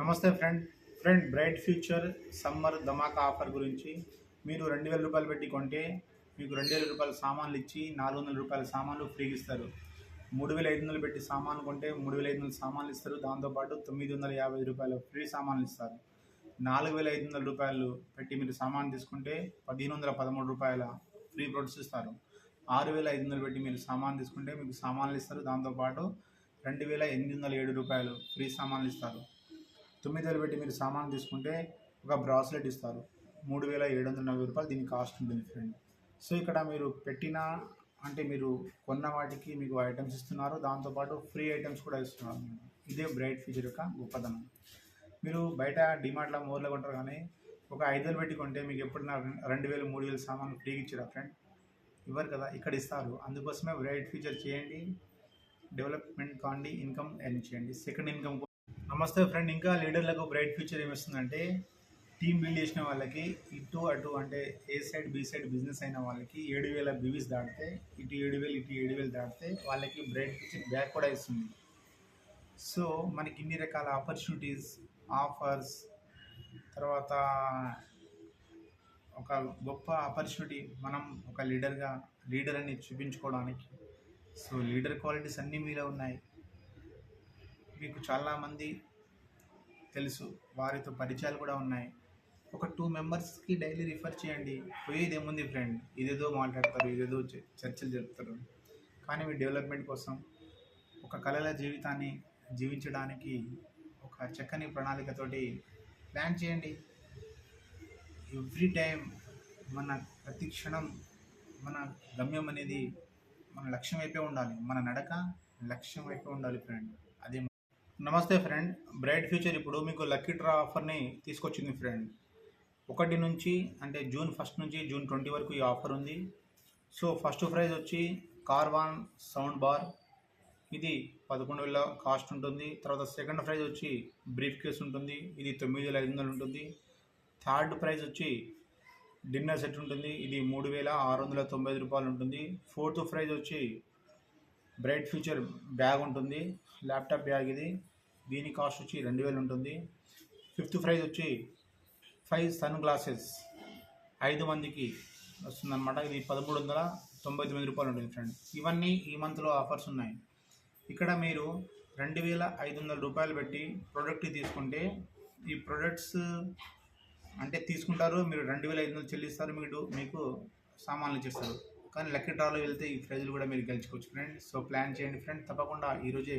నమస్తే friend. Friend Bright Future summer ధమాకా offer గురించి. మీరు రెండు వేల రూపాయలు పెట్టి కొంటే మీకు రెండు వేల రూపాయల సామాన్లు ఇచ్చి నాలుగు వందల రూపాయల సామాన్లు ఫ్రీగా ఇస్తారు. మూడు వేల ఐదు వందలు పెట్టి సామాన్లు కొంటే మూడు వేల ఐదు వందల సామాన్లు ఇస్తారు. దాంతోపాటు తొమ్మిది వందల యాభై రూపాయలు ఫ్రీ సామాన్లు ఇస్తారు. నాలుగు వేల ఐదు వందల రూపాయలు పెట్టి మీరు సామాన్ తీసుకుంటే పదిహేను వందల పదమూడు రూపాయల ఫ్రీ ప్రొడక్ట్స్ ఇస్తారు. ఆరు వేల ఐదు వందలు పెట్టి మీరు సామాన్ తీసుకుంటే మీకు సామాన్లు ఇస్తారు. దాంతోపాటు రెండు వేల ఎనిమిది వందల ఏడు రూపాయలు ఫ్రీ సామాన్లు ఇస్తారు. తొమ్మిది వేలు పెట్టి మీరు సామాన్ తీసుకుంటే ఒక బ్రాస్లెట్ ఇస్తారు. మూడు వేల ఏడు వందల నలభై రూపాయలు దీని కాస్ట్ ఉంటుంది ఫ్రెండ్. సో ఇక్కడ మీరు పెట్టిన అంటే మీరు కొన్న వాటికి మీకు ఐటమ్స్ ఇస్తున్నారు. దాంతోపాటు ఫ్రీ ఐటమ్స్ కూడా ఇస్తున్నారు. ఇదే బ్రైట్ ఫీచర్ యొక్క గొప్పతనం. మీరు బయట డిమార్ట్లో మోర్లో కొంటారు కానీ ఒక ఐదు వేలు పెట్టి కొంటే మీకు ఎప్పుడైనా రెండు వేలు మూడు వేలు సామాన్లు ఫ్రీగా ఇచ్చారా ఫ్రెండ్? ఇవ్వరు కదా ఇక్కడ ఇస్తారు. అందుకోసమే బ్రైట్ ఫీచర్ చేయండి. డెవలప్మెంట్ కాండి ఇన్కమ్ ఎర్న్ చేయండి. సెకండ్ ఇన్కమ్ నమస్తే ఫ్రెండ్ ఇంకా లీడర్లకు బ్రైట్ ఫ్యూచర్ ఏమిస్తుందంటే టీం బిల్డ్ చేసిన వాళ్ళకి ఇటు అటు అంటే A side B side business అయిన వాళ్ళకి ఏడు వేల బీవీస్ దాటితే ఇటు ఏడు వేలు ఇటు ఏడు వేలు దాటితే వాళ్ళకి బ్రైట్ ఫ్యూచర్ బ్యాక్ కూడా ఇస్తుంది. సో మనకి ఇన్ని రకాల ఆపర్చునిటీస్ ఆఫర్స్ తర్వాత ఒక గొప్ప ఆపర్చునిటీ మనం ఒక లీడర్గా లీడర్ అని చూపించుకోవడానికి. సో లీడర్ క్వాలిటీస్ అన్నీ మీలో ఉన్నాయి. మీకు చాలామంది తెలుసు. వారితో పరిచయాలు కూడా ఉన్నాయి. ఒక టూ మెంబర్స్కి డైలీ రిఫర్ చేయండి. పోయేది ఏముంది ఫ్రెండ్ ఇదేదో మాట్లాడతారు ఇదేదో చర్చలు జరుపుతారు. కానీ మీ డెవలప్మెంట్ కోసం ఒక కళల జీవితాన్ని జీవించడానికి ఒక చక్కని ప్రణాళికతోటి ప్లాన్ చేయండి. ఎవ్రీ టైం మన ప్రతి క్షణం మన గమ్యం అనేది మన లక్ష్యం వైపే ఉండాలి. మన నడక లక్ష్యం వైపే ఉండాలి ఫ్రెండ్ అదే నమస్తే ఫ్రెండ్ బ్రైట్ ఫ్యూచర్ ఇప్పుడు మీకు లక్కీ డ్రా ఆఫర్ని తీసుకొచ్చింది ఫ్రెండ్. ఒకటి నుంచి అంటే జూన్ ఫస్ట్ నుంచి జూన్ ట్వంటీ వరకు ఈ ఆఫర్ ఉంది. సో ఫస్ట్ ప్రైజ్ వచ్చి కార్వాన్ సౌండ్ బార్. ఇది పదకొండు వేల కాస్ట్ ఉంటుంది. తర్వాత సెకండ్ ప్రైజ్ వచ్చి బ్రీఫ్ కేస్ ఉంటుంది. ఇది తొమ్మిది వేల ఐదు వందలు ఉంటుంది. థర్డ్ ప్రైజ్ వచ్చి డిన్నర్ సెట్ ఉంటుంది. ఇది మూడు వేల ఆరు వందల తొంభై ఐదు రూపాయలు ఉంటుంది. ఫోర్త్ ప్రైజ్ వచ్చి బ్రైట్ ఫ్యూచర్ బ్యాగ్ ఉంటుంది. ల్యాప్టాప్ బ్యాగ్ ఇది. దీని కాస్ట్ వచ్చి రెండు వేలు ఉంటుంది. ఫిఫ్త్ ప్రైజ్ వచ్చి ఫైవ్ సన్ గ్లాసెస్ ఐదు మందికి వస్తుందన్నమాట. ఇది పదమూడు వందల తొంభై తొమ్మిది రూపాయలు ఉంటుంది ఫ్రెండ్ ఇవన్నీ ఈ మంత్లో ఆఫర్స్ ఉన్నాయి. ఇక్కడ మీరు రెండు వేల ఐదు వందల రూపాయలు పెట్టి ప్రోడక్ట్ తీసుకుంటే ఈ ప్రొడక్ట్స్ అంటే తీసుకుంటారు మీరు రెండు వేల ఐదు వందలు చెల్లిస్తారు మీరు మీకు సామాన్లు ఇచ్చేస్తారు. కానీ లక్కీ డ్రాలో వెళ్తే ఈ ప్రైజులు కూడా మీరు గెలుచుకోవచ్చు ఫ్రెండ్ సో ప్లాన్ చేయండి ఫ్రెండ్ తప్పకుండా ఈరోజే